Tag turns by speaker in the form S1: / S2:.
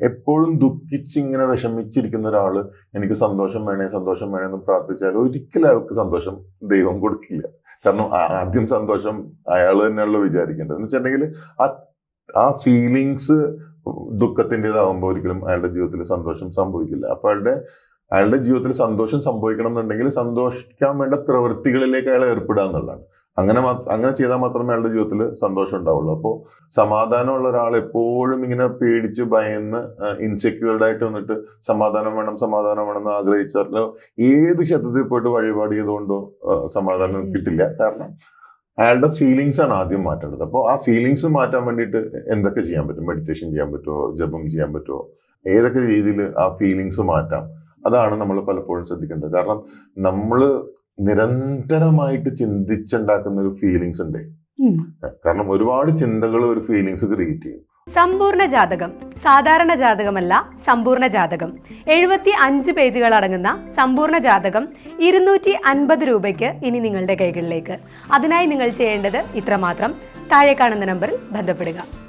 S1: എപ്പോഴും ദുഃഖിച്ച് ഇങ്ങനെ വിഷമിച്ചിരിക്കുന്ന ഒരാൾ എനിക്ക് സന്തോഷം വേണേ സന്തോഷം വേണേ എന്ന് പ്രാർത്ഥിച്ചാൽ ഒരിക്കലും അയാൾക്ക് സന്തോഷം ദൈവം കൊടുക്കില്ല. കാരണം ആദ്യം സന്തോഷം അയാൾ തന്നെയാണല്ലോ വിചാരിക്കേണ്ടത്. എന്ന് വെച്ചിട്ടുണ്ടെങ്കിൽ ആ ആ ഫീലിങ്സ് ദുഃഖത്തിന്റെതാവുമ്പോൾ ഒരിക്കലും അയാളുടെ ജീവിതത്തിൽ സന്തോഷം സംഭവിക്കില്ല. അപ്പൊ അയാളുടെ അയാളുടെ ജീവിതത്തിൽ സന്തോഷം സംഭവിക്കണം എന്നുണ്ടെങ്കിൽ സന്തോഷിക്കാൻ വേണ്ട പ്രവൃത്തികളിലേക്ക് അയാൾ ഏർപ്പെടുക എന്നുള്ളതാണ്. അങ്ങനെ അങ്ങനെ ചെയ്താൽ മാത്രമേ അയാളുടെ ജീവിതത്തിൽ സന്തോഷം ഉണ്ടാവുള്ളൂ. അപ്പോൾ സമാധാനമുള്ള ഒരാൾ എപ്പോഴും ഇങ്ങനെ പേടിച്ച് ഭയന്ന് ഇൻസെക്യൂർഡ് ആയിട്ട് വന്നിട്ട് സമാധാനം വേണം സമാധാനം വേണം എന്ന് ആഗ്രഹിച്ചാലോ ഏത് ക്ഷേത്രത്തിൽ പോയിട്ട് വഴിപാട് ചെയ്തുകൊണ്ടോ സമാധാനം കിട്ടില്ല. കാരണം അയാളുടെ ഫീലിങ്സ് ആണ് ആദ്യം മാറ്റേണ്ടത്. അപ്പോൾ ആ ഫീലിങ്സ് മാറ്റാൻ വേണ്ടിയിട്ട് എന്തൊക്കെ ചെയ്യാൻ പറ്റും? മെഡിറ്റേഷൻ ചെയ്യാൻ പറ്റുമോ ജപം ചെയ്യാൻ പറ്റുമോ ഏതൊക്കെ രീതിയിൽ ആ ഫീലിങ്സ് മാറ്റാം? അതാണ് നമ്മൾ പലപ്പോഴും ശ്രദ്ധിക്കേണ്ടത്. കാരണം നമ്മൾ നിരന്തരമായിട്ട് ചിന്തിച്ചുണ്ടാക്കുന്ന ഒരു ഫീലിങ്സ് ഉണ്ട് കാരണം ഒരുപാട് ചിന്തകൾ ഒരു ഫീലിങ്സ് ക്രിയേറ്റ് ചെയ്യും.
S2: സമ്പൂർണ ജാതകം സാധാരണ ജാതകമല്ല സമ്പൂർണ ജാതകം. എഴുപത്തി അഞ്ച് പേജുകൾ അടങ്ങുന്ന സമ്പൂർണ ജാതകം ഇരുന്നൂറ്റി അൻപത് രൂപയ്ക്ക് ഇനി നിങ്ങളുടെ കൈകളിലേക്ക്. അതിനായി നിങ്ങൾ ചെയ്യേണ്ടത് ഇത്രമാത്രം. താഴെ കാണുന്ന നമ്പറിൽ ബന്ധപ്പെടുക.